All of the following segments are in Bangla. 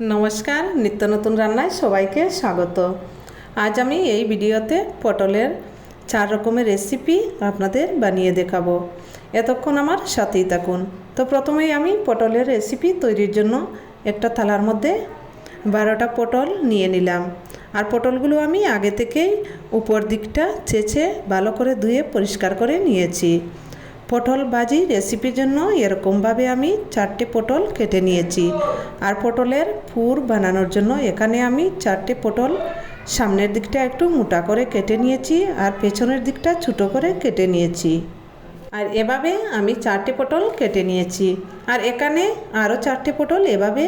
নমস্কার, নিত্য নতুন রান্নায় সবাইকে স্বাগত। আজ আমি এই ভিডিওতে পটলের চার রকমের রেসিপি আপনাদের বানিয়ে দেখাবো। এতক্ষণ আমার সাথেই থাকুন। তো প্রথমেই আমি পটলের রেসিপি তৈরির জন্য একটা থালার মধ্যে বারোটা পটল নিয়ে নিলাম। আর পটলগুলো আমি আগে থেকেই উপর দিকটা চেঁচে ভালো করে ধুয়ে পরিষ্কার করে নিয়েছি। পটল ভাজি রেসিপির জন্য এরকমভাবে আমি চারটে পটল কেটে নিয়েছি। আর পটলের পুর বানানোর জন্য এখানে আমি চারটে পটল সামনের দিকটা একটু মোটা করে কেটে নিয়েছি আর পেছনের দিকটা ছোটো করে কেটে নিয়েছি। আর এভাবে আমি চারটে পটল কেটে নিয়েছি। আর এখানে আরও চারটে পটল এভাবে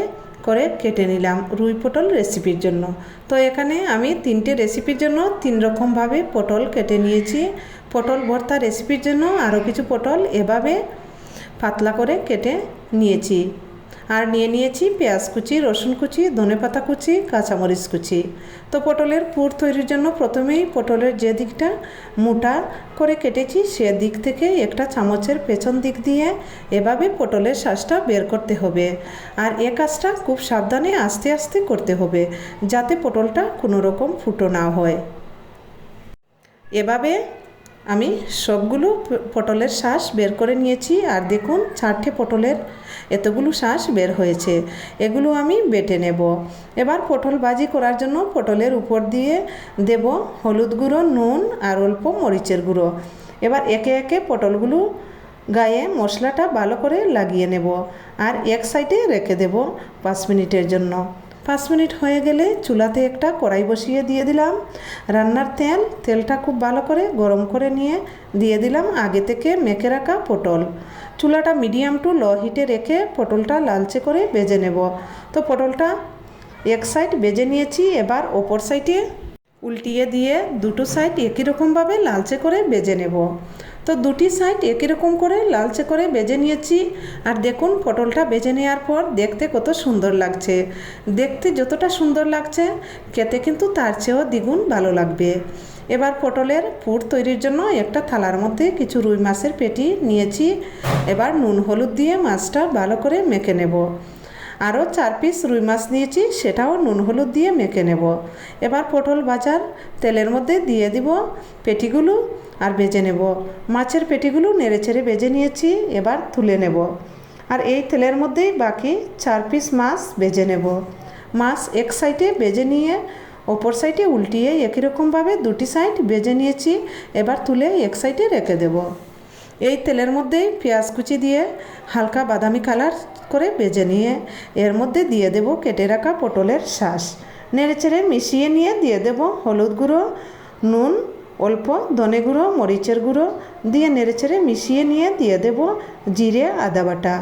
করে কেটে নিলাম রুই পটল রেসিপির জন্য। তো এখানে আমি তিনটে রেসিপির জন্য তিন রকমভাবে পটল কেটে নিয়েছি। পটল ভর্তা রেসিপির জন্য আরও কিছু পটল এভাবে পাতলা করে কেটে নিয়েছি। আর নিয়ে নিয়েছি পেঁয়াজ কুচি, রসুন কুচি ধনেপাতা কুচি, কাঁচামরিচ কুচি। তো পটলের পুর তৈরির জন্য প্রথমেই পটলের যে দিকটা মোটা করে কেটেছি, সে দিক থেকে একটা চামচের পেছন দিক দিয়ে এভাবে পটলের শ্বাসটা বের করতে হবে। আর এ কাজটা খুব সাবধানে আস্তে আস্তে করতে হবে, যাতে পটলটা কোনো রকম ফুটো না হয়। এভাবে আমি সবগুলো পটলের শ্বাস বের করে নিয়েছি আর দেখুন চারটে পটলের এতগুলো শ্বাস বের হয়েছে। এগুলো আমি বেটে নেব। এবার পটল ভাজি করার জন্য পটলের উপর দিয়ে দেব হলুদ গুঁড়ো, নুন আর অল্প মরিচের গুঁড়ো। এবার একে একে পটলগুলো গায়ে মশলাটা ভালো করে লাগিয়ে নেব আর এক সাইডে রেখে দেব পাঁচ মিনিটের জন্য। পাঁচ মিনিট হয়ে গেলে চুলাতে একটা কড়াই বসিয়ে দিয়ে দিলাম। রান্নার তেল, তেলটা খুব ভালো করে গরম করে নিয়ে দিয়ে দিলাম আগে থেকে মেখে রাখা পটল। চুলাটা মিডিয়াম টু লো হিটে রেখে পটলটা লালচে করে বেজে নেব। তো পটলটা এক সাইড বেজে নিয়েছি, এবার ওপর সাইডে উল্টিয়ে দিয়ে দুটো সাইড একই রকমভাবে লালচে করে বেজে নেব। তো দুটি সাইড একই রকম করে লালচে করে বেজে নিয়েছি। আর দেখুন পটলটা বেজে নেওয়ার পর দেখতে কত সুন্দর লাগছে। দেখতে যতটা সুন্দর লাগছে, খেতে কিন্তু তার চেয়েও দ্বিগুণ ভালো লাগবে। এবার পটলের পুর তৈরির জন্য একটা থালার মধ্যে কিছু রুই মাছের পেটি নিয়েছি। এবার নুন হলুদ দিয়ে মাছটা ভালো করে মেখে নেব। আরও চার পিস রুই মাছ নিয়েছি, সেটাও নুন হলুদ দিয়ে মেখে নেব। এবার পটল বাজার তেলের মধ্যে দিয়ে দিব পেটিগুলো। আর বেজে নেব। মাছের পেটিগুলো নেড়ে ছেড়ে বেজে নিয়েছি, এবার তুলে নেব। আর এই তেলের মধ্যেই বাকি চার পিস মাছ বেজে নেব। মাছ এক সাইডে বেজে নিয়ে ওপর সাইডে উল্টিয়ে একই রকমভাবে দুটি সাইড বেজে নিয়েছি, এবার তুলে এক সাইডে রেখে দেব। এই তেলের মধ্যেই পেঁয়াজ কুচি দিয়ে হালকা বাদামি কালার করে বেজে নিয়ে এর মধ্যে দিয়ে দেব কেটে রাখা পটলের শ্বাস নেড়েচেড়ে মিশিয়ে নিয়ে দিয়ে দেব হলুদ গুঁড়ো, নুন অল্প ধনে গুঁড়ো, মরিচের গুঁড়ো দিয়ে নেড়েচেড়ে মিশিয়ে নিয়ে দিয়ে দেব জিরে, আদা বাটা।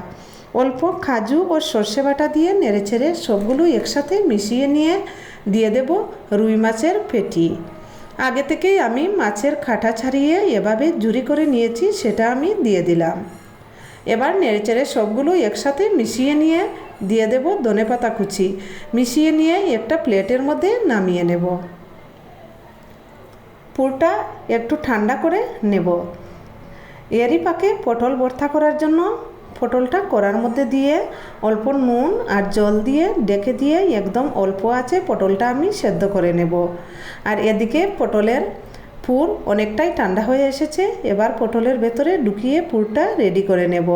অল্প কাজু ও সর্ষে বাটা দিয়ে নেড়েচেড়ে সবগুলো একসাথে মিশিয়ে নিয়ে দিয়ে দেব রুই মাছের পেটি আগে থেকেই আমি মাছের খাটা ছাড়িয়ে এভাবে জুরি করে নিয়েছি, সেটা আমি দিয়ে দিলাম। এবার নেড়েচেড়ে সবগুলো একসাথে মিশিয়ে নিয়ে দিয়ে দেব ধনেপাতা কুচি। মিশিয়ে নিয়ে একটা প্লেটের মধ্যে নামিয়ে নেব। পুরটা একটু ঠান্ডা করে নেব। এরই পাকে পটল ভর্তা করার জন্য পটলটা কড়ার মধ্যে দিয়ে অল্প নুন আর জল দিয়ে ডেকে দিয়ে একদম অল্প আছে পটলটা আমি সেদ্ধ করে নেব। আর এদিকে পটলের পুর অনেকটাই ঠান্ডা হয়ে এসেছে, এবার পটলের ভেতরে ঢুকিয়ে পুরটা রেডি করে নেব।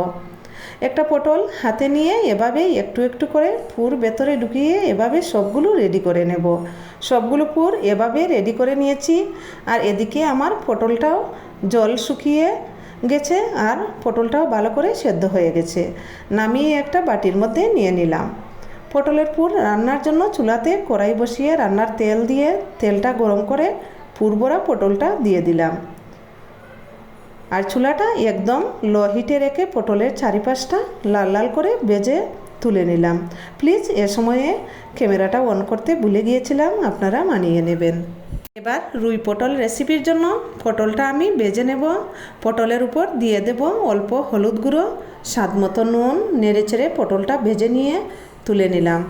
একটা পটল হাতে নিয়ে এভাবে একটু একটু করে পুর ভেতরে ঢুকিয়ে এভাবে সবগুলো রেডি করে নেব। সবগুলো পুর এভাবে রেডি করে নিয়েছি। আর এদিকে আমার পটলটাও জল শুকিয়ে গেছে আর পটলটাও ভালো করে সেদ্ধ হয়ে গেছে। নামিয়ে একটা বাটির মধ্যে নিয়ে নিলাম। পটলের পুর রান্নার জন্য চুলাতে কড়াই বসিয়ে রান্নার তেল দিয়ে তেলটা গরম করে পুরবরা পটলটা দিয়ে দিলাম। আর চুলাটা একদম লো হিটে রেখে পটলের চারিপাশটা লাল লাল করে বেজে তুলে নিলাম। প্লিজ এ সময়ে ক্যামেরাটা অন করতে ভুলে গিয়েছিলাম, আপনারা মানিয়ে নেবেন। এবার রুই পটল রেসিপির জন্য পটলটা আমি বেজে নেব। পটলের উপর দিয়ে দেব অল্প হলুদ গুঁড়ো, স্বাদ মতো নুন, নেড়ে চেড়ে পটলটা ভেজে নিয়ে তুলে নিলাম।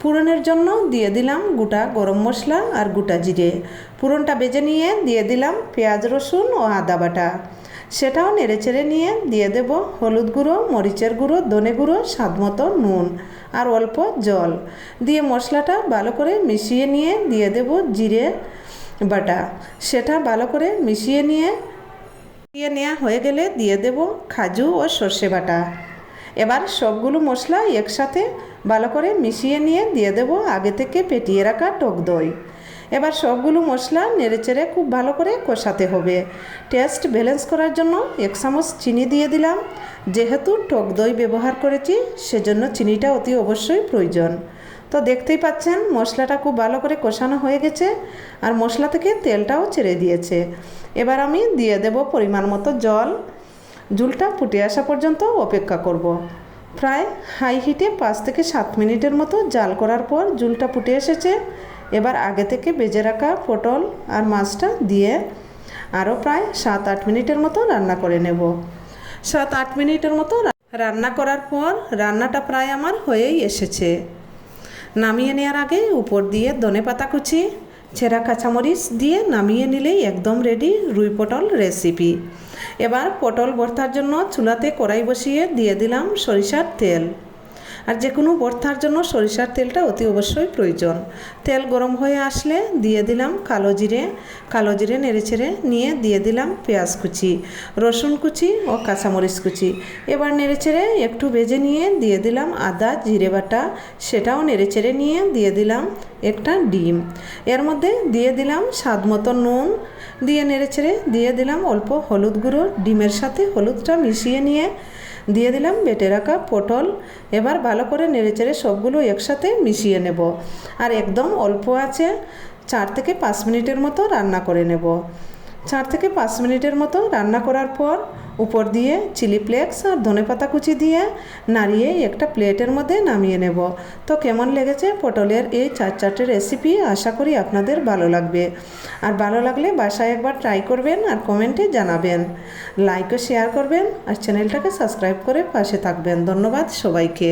পুরনের জন্য দিয়ে দিলাম গোটা গরম মশলা আর গোটা জিরে। পুরনটা বেজে নিয়ে দিয়ে দিলাম পেঁয়াজ, রসুন ও আদা বাটা। সেটাও নেড়েচেড়ে নিয়ে দিয়ে দেব হলুদ গুঁড়ো, মরিচের গুঁড়ো, ধনে গুঁড়ো, স্বাদ মতো নুন আর অল্প জল। দিয়ে মশলাটা ভালো করে মিশিয়ে নিয়ে দিয়ে দেব জিরে বাটা। সেটা ভালো করে মিশিয়ে নিয়ে দিয়ে নেওয়া হয়ে গেলে দিয়ে দেব কাজু ও সর্ষে বাটা। এবার সবগুলো মশলা একসাথে ভালো করে মিশিয়ে নিয়ে দিয়ে দেব আগে থেকে পেটিয়ে রাখা টক দই। এবার সবগুলো মশলা নেড়েচেড়ে খুব ভালো করে কষাতে হবে। টেস্ট ব্যালেন্স করার জন্য এক চামচ চিনি দিয়ে দিলাম। যেহেতু টক দই ব্যবহার করেছি, সেজন্য চিনিটা অতি অবশ্যই প্রয়োজন। তো দেখতেই পাচ্ছেন, মশলাটা খুব ভালো করে কষানো হয়ে গেছে আর মশলা থেকে তেলটাও ছেড়ে দিয়েছে। এবার আমি দিয়ে দেব পরিমাণ মতো জল। ঝুলটা ফুটে আসা পর্যন্ত অপেক্ষা করব। প্রায় হাই হিটে পাঁচ থেকে সাত মিনিটের মতো জাল করার পর ঝুলটা ফুটে এসেছে। এবার আগে থেকে বেজে রাখা পটল আর মাছটা দিয়ে আরও প্রায় সাত আট মিনিটের মতো রান্না করে নেব। সাত আট মিনিটের মতো রান্না করার পর রান্নাটা প্রায় আমার হয়েই এসেছে। নামিয়ে নেওয়ার আগে উপর দিয়ে ধনে পাতা কুচি ছেঁড়া কাঁচামরিচ দিয়ে নামিয়ে নিলেই একদম রেডি রুই পটল রেসিপি এবার পটল ভর্তার জন্য চুলাতে কড়াই বসিয়ে দিয়ে দিলাম সরিষার তেল। আর যে কোনো ভর্তার জন্য সরিষার তেলটা অতি অবশ্যই প্রয়োজন। তেল গরম হয়ে আসলে দিয়ে দিলাম কালো জিরে। কালো জিরে নেড়ে নেড়েচেড়ে নিয়ে দিয়ে দিলাম পেঁয়াজ কুচি, রসুন কুচি ও কাঁচামরিচ কুচি। এবার নেড়ে নেড়েচেড়ে একটু ভেজে নিয়ে দিয়ে দিলাম আদা, জিরে বাটা, সেটাও নেড়ে নেড়েচেড়ে নিয়ে দিয়ে দিলাম একটা ডিম। এর মধ্যে দিয়ে দিলাম স্বাদ মতো নুন। দিয়ে নেড়ে নেড়েচেড়ে দিয়ে দিলাম অল্প হলুদ গুঁড়ো। ডিমের সাথে হলুদটা মিশিয়ে নিয়ে দিয়ে দিলাম বেটে রাখা পটল। এবার ভালো করে নেড়েচেড়ে সবগুলো একসাথে মিশিয়ে নেব। আর একদম অল্প আছে, চার থেকে পাঁচ মিনিটের মতো রান্না করে নেব। চার থেকে পাঁচ মিনিটের মতো রান্না করার পর উপর দিয়ে চিলি ফ্লেক্স আর ধনে পাতা কুচি দিয়ে নাড়িয়ে একটা প্লেটের মধ্যে নামিয়ে নেব। তো কেমন লেগেছে পটলের এই চার চারটে রেসিপি আশা করি আপনাদের ভালো লাগবে। আর ভালো লাগলে বাসায় একবার ট্রাই করবেন আর কমেন্টে জানাবেন। লাইকও শেয়ার করবেন আর চ্যানেলটাকে সাবস্ক্রাইব করে পাশে থাকবেন। ধন্যবাদ সবাইকে।